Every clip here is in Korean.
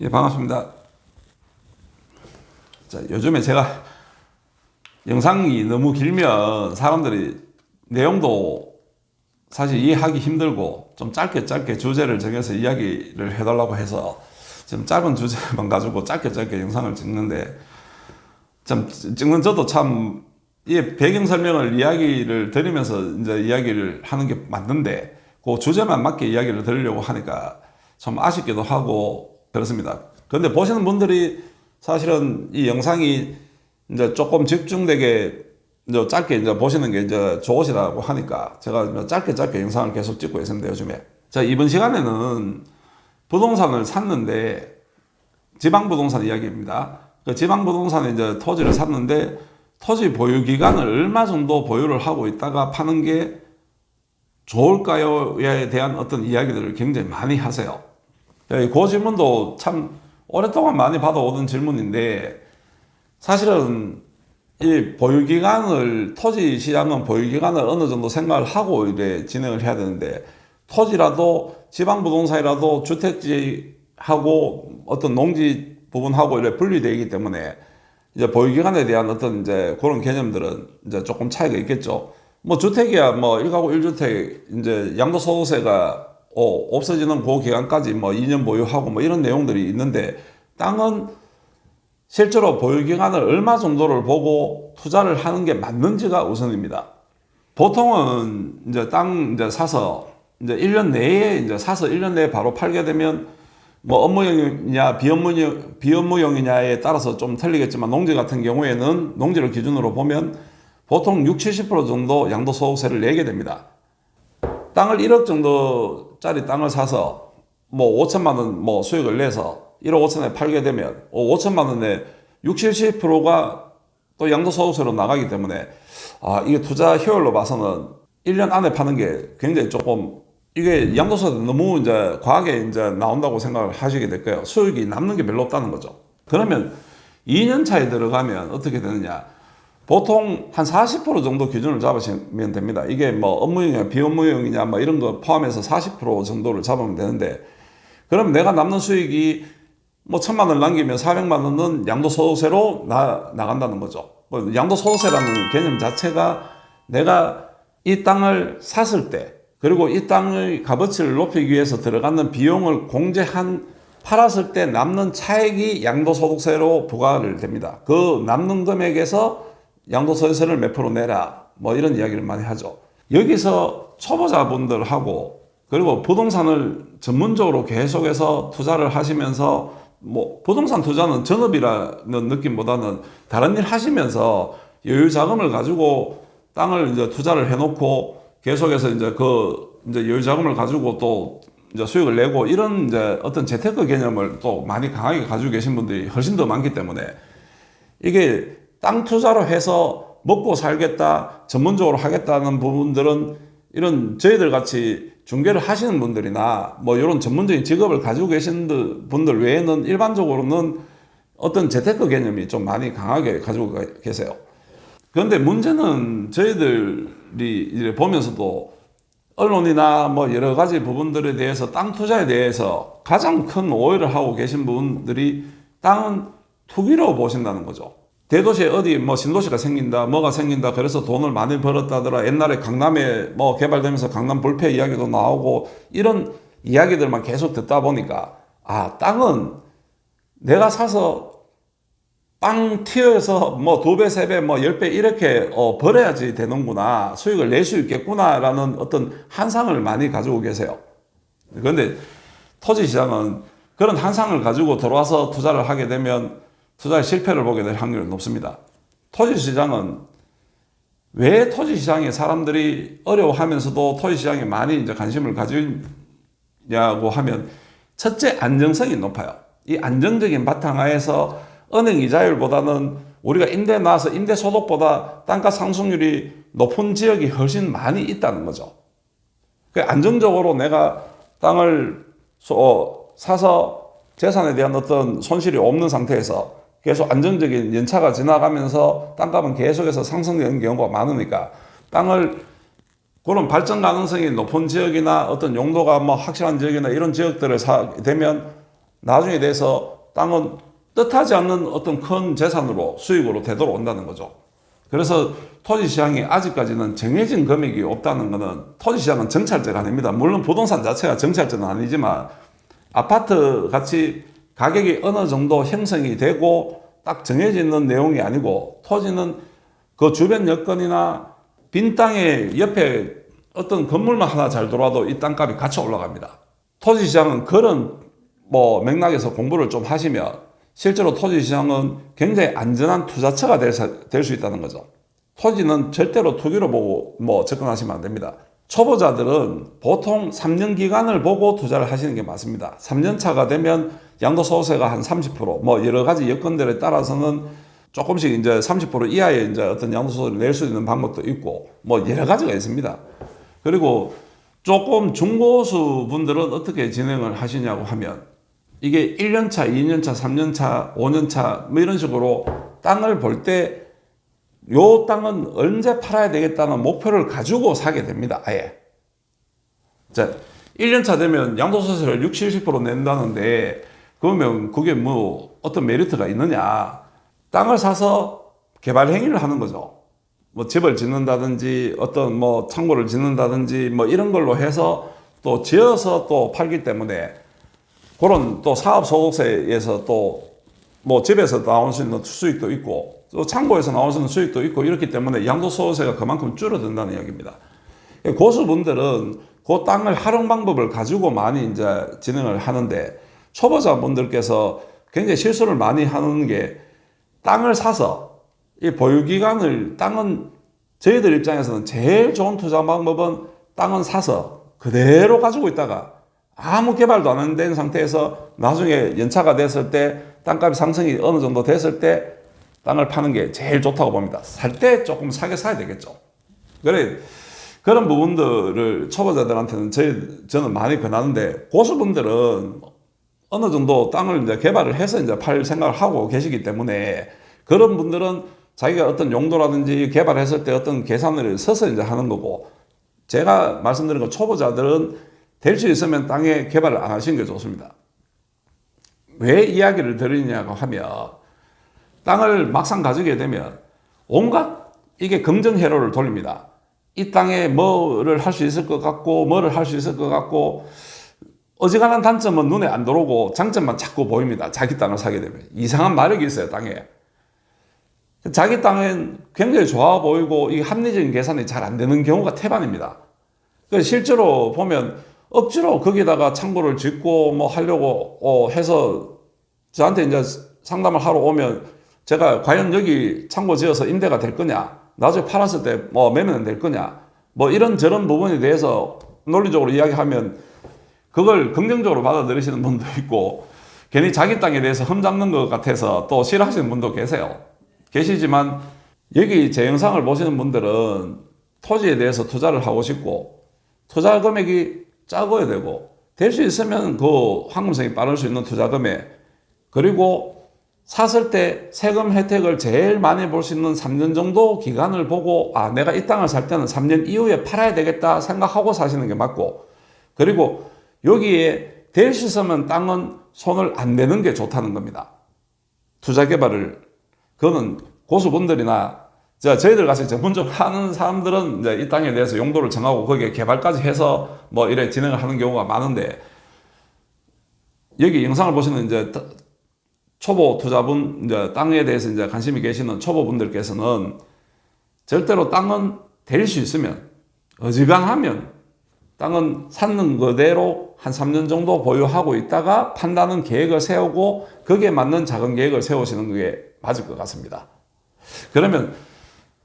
예, 반갑습니다. 자, 요즘에 제가 영상이 너무 길면 사람들이 내용도 사실 이해하기 힘들고 좀 짧게 짧게 주제를 정해서 이야기를 해달라고 해서 지금 짧은 주제만 가지고 짧게 짧게 영상을 찍는데 참 찍는 저도 참 이 배경 설명을 이야기를 드리면서 이제 이야기를 하는 게 맞는데 그 주제만 맞게 이야기를 드리려고 하니까 좀 아쉽기도 하고 그렇습니다. 그런데 보시는 분들이 사실은 이 영상이 이제 조금 집중되게 이제 짧게 이제 보시는 게 이제 좋으시다고 하니까 제가 짧게 짧게 영상을 계속 찍고 있습니다 요즘에. 자 이번 시간에는 부동산을 샀는데 지방 부동산 이야기입니다. 그 지방 부동산에 이제 토지를 샀는데 토지 보유 기간을 얼마 정도 보유를 하고 있다가 파는 게 좋을까요에 대한 어떤 이야기들을 굉장히 많이 하세요. 예, 그 질문도 참 오랫동안 많이 받아오던 질문인데 사실은 이 보유 기간을 토지 시장은 보유 기간을 어느 정도 생각을 하고 이래 진행을 해야 되는데 토지라도 지방 부동산이라도 주택지하고 어떤 농지 부분하고 이래 분리되기 때문에 이제 보유 기간에 대한 어떤 이제 그런 개념들은 이제 조금 차이가 있겠죠. 뭐 주택이야 뭐 1가구 1주택 이제 양도소득세가 어, 없어지는 그 기간까지 뭐 2년 보유하고 뭐 이런 내용들이 있는데 땅은 실제로 보유 기간을 얼마 정도를 보고 투자를 하는 게 맞는지가 우선입니다. 보통은 이제 땅 이제 사서 이제 1년 내에 이제 사서 1년 내에 바로 팔게 되면 뭐 업무용이냐 비업무용, 비업무용이냐에 따라서 좀 틀리겠지만 농지 같은 경우에는 농지를 기준으로 보면 보통 60, 70% 정도 양도소득세를 내게 됩니다. 땅을 1억 정도 짜리 땅을 사서 뭐 5천만 원 뭐 수익을 내서 1억 5천에 팔게 되면 5천만 원에 60, 70%가 또 양도소득세로 나가기 때문에 아 이게 투자 효율로 봐서는 1년 안에 파는 게 굉장히 조금 이게 양도소득 너무 이제 과하게 이제 나온다고 생각을 하시게 될 거예요. 수익이 남는 게 별로 없다는 거죠. 그러면 2년 차에 들어가면 어떻게 되느냐? 보통 한 40% 정도 기준을 잡으시면 됩니다. 이게 뭐 업무용이냐 비업무용이냐 뭐 이런 거 포함해서 40% 정도를 잡으면 되는데 그럼 내가 남는 수익이 뭐 천만 원 남기면 400만 원은 양도소득세로 나, 나간다는 거죠. 뭐 양도소득세라는 개념 자체가 내가 이 땅을 샀을 때 그리고 이 땅의 값어치를 높이기 위해서 들어가는 비용을 공제한 팔았을 때 남는 차액이 양도소득세로 부과를 됩니다. 그 남는 금액에서 양도소득세를 몇 프로 내라. 뭐 이런 이야기를 많이 하죠. 여기서 초보자분들하고 그리고 부동산을 전문적으로 계속해서 투자를 하시면서 뭐 부동산 투자는 전업이라는 느낌보다는 다른 일 하시면서 여유 자금을 가지고 땅을 이제 투자를 해놓고 계속해서 이제 그 이제 여유 자금을 가지고 또 이제 수익을 내고 이런 이제 어떤 재테크 개념을 또 많이 강하게 가지고 계신 분들이 훨씬 더 많기 때문에 이게 땅 투자로 해서 먹고 살겠다, 전문적으로 하겠다는 부분들은 이런 저희들 같이 중개를 하시는 분들이나 뭐 이런 전문적인 직업을 가지고 계신 분들 외에는 일반적으로는 어떤 재테크 개념이 좀 많이 강하게 가지고 계세요. 그런데 문제는 저희들이 보면서도 언론이나 뭐 여러 가지 부분들에 대해서 땅 투자에 대해서 가장 큰 오해를 하고 계신 분들이 땅은 투기로 보신다는 거죠. 대도시에 어디 뭐 신도시가 생긴다, 뭐가 생긴다, 그래서 돈을 많이 벌었다더라. 옛날에 강남에 뭐 개발되면서 강남 불패 이야기도 나오고 이런 이야기들만 계속 듣다 보니까 아, 땅은 내가 사서 빵 튀어서 뭐 두 배, 세 배, 뭐 열 배 이렇게 어, 벌어야지 되는구나. 수익을 낼 수 있겠구나라는 어떤 한상을 많이 가지고 계세요. 그런데 토지 시장은 그런 한상을 가지고 들어와서 투자를 하게 되면 투자의 실패를 보게 될 확률이 높습니다. 토지 시장은 왜 토지 시장에 사람들이 어려워하면서도 토지 시장에 많이 이제 관심을 가지냐고 하면 첫째 안정성이 높아요. 이 안정적인 바탕 하에서 은행 이자율보다는 우리가 임대 나와서 임대 소득보다 땅가 상승률이 높은 지역이 훨씬 많이 있다는 거죠. 그 안정적으로 내가 땅을 사서 재산에 대한 어떤 손실이 없는 상태에서 계속 안정적인 연차가 지나가면서 땅값은 계속해서 상승되는 경우가 많으니까 땅을 그런 발전 가능성이 높은 지역이나 어떤 용도가 뭐 확실한 지역이나 이런 지역들을 사 되면 나중에 대해서 땅은 뜻하지 않는 어떤 큰 재산으로 수익으로 되돌아온다는 거죠. 그래서 토지 시장이 아직까지는 정해진 금액이 없다는 것은 토지 시장은 정찰제가 아닙니다. 물론 부동산 자체가 정찰제는 아니지만 아파트 같이 가격이 어느 정도 형성이 되고 딱 정해져 있는 내용이 아니고 토지는 그 주변 여건이나 빈 땅에 옆에 어떤 건물만 하나 잘 돌아도 이 땅값이 같이 올라갑니다. 토지 시장은 그런 뭐 맥락에서 공부를 좀 하시면 실제로 토지 시장은 굉장히 안전한 투자처가 될 수 있다는 거죠. 토지는 절대로 투기로 보고 뭐 접근하시면 안 됩니다. 초보자들은 보통 3년 기간을 보고 투자를 하시는 게 맞습니다. 3년 차가 되면 양도소득세가 한 30%뭐 여러 가지 여건들에 따라서는 조금씩 이제 30% 이하의 이제 어떤 양도소득을 낼 수 있는 방법도 있고 뭐 여러 가지가 있습니다. 그리고 조금 중고수 분들은 어떻게 진행을 하시냐고 하면 이게 1년차, 2년차, 3년차, 5년차 뭐 이런 식으로 땅을 볼때 요 땅은 언제 팔아야 되겠다는 목표를 가지고 사게 됩니다. 아예. 자, 1년차 되면 양도소득세를 60, 70% 낸다는데 그러면 그게 뭐 어떤 메리트가 있느냐. 땅을 사서 개발 행위를 하는 거죠. 뭐 집을 짓는다든지 어떤 뭐 창고를 짓는다든지 뭐 이런 걸로 해서 또 지어서 또 팔기 때문에 그런 또 사업 소득세에서 또 뭐 집에서 나올 수 있는 수익도 있고 또 창고에서 있는 수익도 있고 이렇기 때문에 양도소득세가 그만큼 줄어든다는 이야기입니다. 고수분들은 그 땅을 활용 방법을 가지고 많이 이제 진행을 하는데 초보자분들께서 굉장히 실수를 많이 하는 게 땅을 사서 이 보유기간을 땅은 저희들 입장에서는 제일 좋은 투자 방법은 땅은 사서 그대로 가지고 있다가 아무 개발도 안 된 상태에서 나중에 연차가 됐을 때 땅값이 상승이 어느 정도 됐을 때 땅을 파는 게 제일 좋다고 봅니다. 살 때 조금 사게 사야 되겠죠. 그래 그런 부분들을 초보자들한테는 저희, 저는 많이 권하는데 고수분들은 어느 정도 땅을 이제 개발을 해서 이제 팔 생각을 하고 계시기 때문에 그런 분들은 자기가 어떤 용도라든지 개발했을 때 어떤 계산을 서서 이제 하는 거고 제가 말씀드린 거 초보자들은 될 수 있으면 땅에 개발을 안 하시는 게 좋습니다. 왜 이야기를 드리냐고 하면 땅을 막상 가지게 되면 온갖 이게 긍정회로를 돌립니다. 이 땅에 뭐를 할 수 있을 것 같고 뭐를 할 수 있을 것 같고 어지간한 단점은 눈에 안 들어오고 장점만 자꾸 보입니다. 자기 땅을 사게 되면 이상한 마력이 있어요 땅에. 자기 땅은 굉장히 좋아 보이고 이 합리적인 계산이 잘 안 되는 경우가 태반입니다. 실제로 보면 억지로 거기다가 창고를 짓고 뭐 하려고 어 해서 저한테 이제 상담을 하러 오면 제가 과연 여기 창고 지어서 임대가 될 거냐 나중에 팔았을 때 뭐 매매는 될 거냐 뭐 이런 저런 부분에 대해서 논리적으로 이야기하면 그걸 긍정적으로 받아들이시는 분도 있고 괜히 자기 땅에 대해서 흠잡는 것 같아서 또 싫어하시는 분도 계세요. 계시지만 여기 제 영상을 보시는 분들은 토지에 대해서 투자를 하고 싶고 투자 금액이 작아야 되고 될 수 있으면 그 황금성이 빠를 수 있는 투자 금액 그리고 샀을 때 세금 혜택을 제일 많이 볼 수 있는 3년 정도 기간을 보고 아 내가 이 땅을 살 때는 3년 이후에 팔아야 되겠다 생각하고 사시는 게 맞고 그리고 여기에 될수 있으면 땅은 손을 안 대는 게 좋다는 겁니다. 투자 개발을 그거는 고수분들이나 자, 저희들 같이 전문적으로 하는 사람들은 이제 이 땅에 대해서 용도를 정하고 거기에 개발까지 해서 뭐 이래 진행을 하는 경우가 많은데 여기 영상을 보시는 이제 초보 투자분 이제 땅에 대해서 이제 관심이 계시는 초보분들께서는 절대로 땅은 될 수 있으면 어지간하면 땅은 샀는 그대로 한 3년 정도 보유하고 있다가 판다는 계획을 세우고 거기에 맞는 작은 계획을 세우시는 게 맞을 것 같습니다. 그러면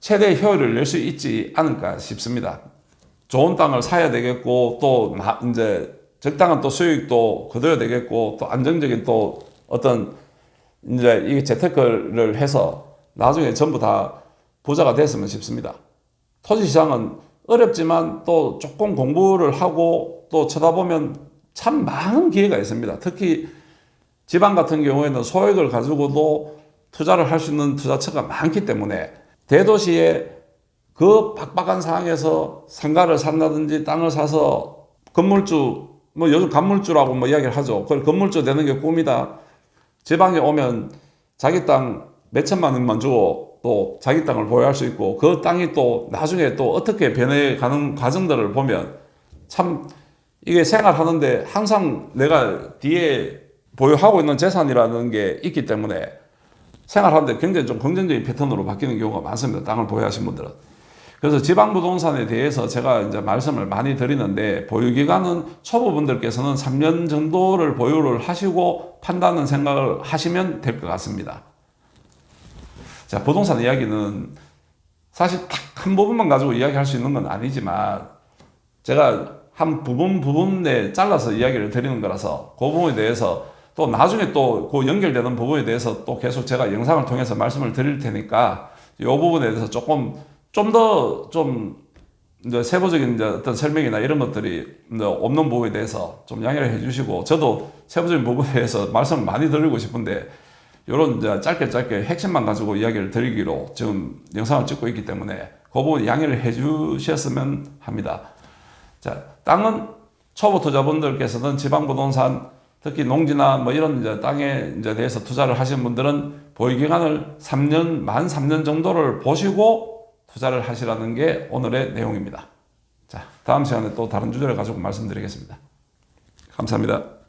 최대 효율을 낼 수 있지 않을까 싶습니다. 좋은 땅을 사야 되겠고 또 이제 적당한 또 수익도 거둬야 되겠고 또 안정적인 또 어떤 이제 이 재테크를 해서 나중에 전부 다 부자가 됐으면 싶습니다. 토지 시장은 어렵지만 또 조금 공부를 하고 또 쳐다보면 참 많은 기회가 있습니다. 특히 지방 같은 경우에는 소액을 가지고도 투자를 할 수 있는 투자처가 많기 때문에 대도시에 그 빡빡한 상황에서 상가를 산다든지 땅을 사서 건물주 뭐 요즘 간물주라고 뭐 이야기를 하죠. 그 건물주 되는 게 꿈이다. 지방에 오면 자기 땅 몇 천만 원만 주고 또 자기 땅을 보유할 수 있고 그 땅이 또 나중에 또 어떻게 변해가는 과정들을 보면 참 이게 생활하는데 항상 내가 뒤에 보유하고 있는 재산이라는 게 있기 때문에 생활하는데 굉장히 좀 긍정적인 패턴으로 바뀌는 경우가 많습니다. 땅을 보유하신 분들은. 그래서 지방부동산에 대해서 제가 이제 말씀을 많이 드리는데 보유기간은 초보분들께서는 3년 정도를 보유를 하시고 판다는 생각을 하시면 될 것 같습니다. 자, 부동산 이야기는 사실 딱 한 부분만 가지고 이야기할 수 있는 건 아니지만 제가 한 부분 부분에 잘라서 이야기를 드리는 거라서 그 부분에 대해서 또 나중에 또 그 연결되는 부분에 대해서 또 계속 제가 영상을 통해서 말씀을 드릴 테니까 이 부분에 대해서 조금 좀더좀 이제 세부적인 이제 어떤 설명이나 이런 것들이 없는 부분에 대해서 좀 양해를 해주시고 저도 세부적인 부분에 대해서 말씀을 많이 드리고 싶은데 이런 이제 짧게 짧게 핵심만 가지고 이야기를 드리기로 지금 영상을 찍고 있기 때문에 그 부분 양해를 해주셨으면 합니다. 자, 땅은 초보 투자분들께서는 지방부동산 특히 농지나 뭐 이런 이제 땅에 이제 대해서 투자를 하신 분들은 보유 기간을 3년 만 3년 정도를 보시고 투자를 하시라는 게 오늘의 내용입니다. 자, 다음 시간에 또 다른 주제를 가지고 말씀드리겠습니다. 감사합니다.